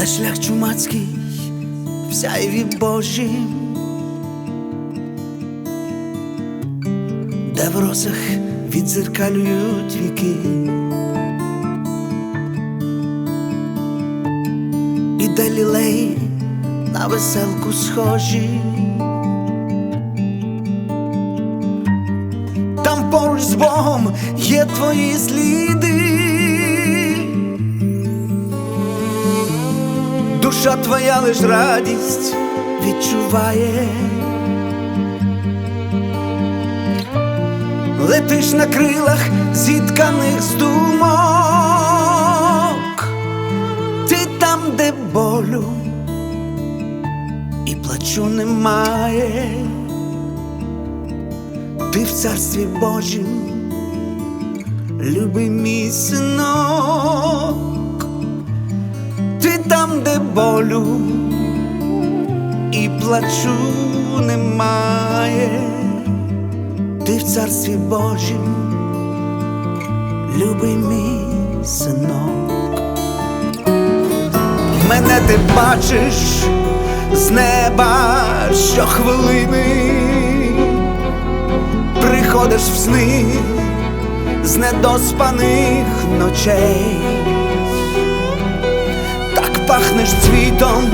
де шлях чумацький в сяйві Божім, де в росах відзеркалюють віки, і де лілеї на веселку схожі. Там поруч з Богом є твої сліди. Душа твоя лиш радість відчуває. Летиш на крилах зітканих з думок, ти там, де болю і плачу немає, ти в царстві Божім, любий мій синок, там, де болю. І плачу немає, ти в царстві Божім, любий мій синок, мене ти бачиш з неба щохвилини, приходиш в сни з недоспаних ночей пахнеш цвітом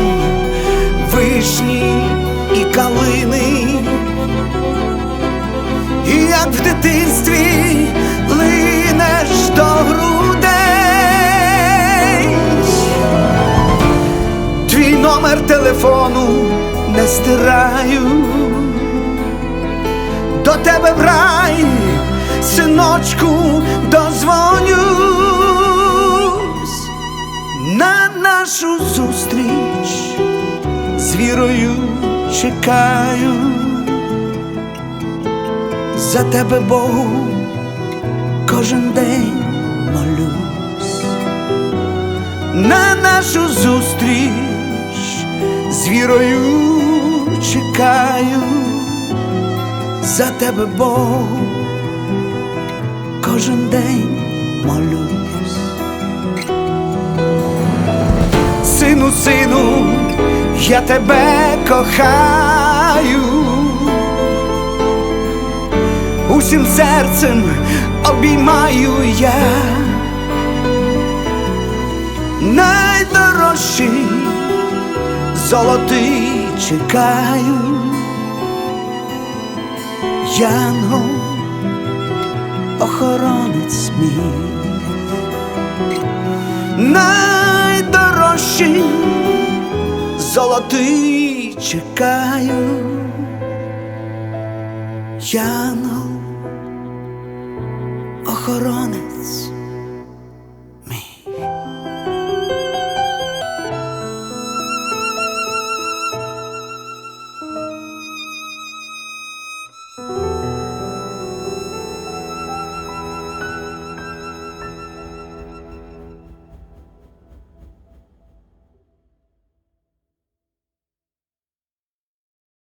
вишні і калини, і як в дитинстві линеш до грудей, твій номер телефону не стираю, до тебе в синочку, дозвонюсь чекаю, за тебе Богу кожен день молюсь, на нашу зустріч з вірою чекаю, за тебе Богу кожен день молюсь. Сину, сину, я тебе кохаю, усім серцем обіймаю я, найдорожчий золотий чекаю, Янгол, охоронець мій. Найдорожчий золотий чекаю, яну охоронець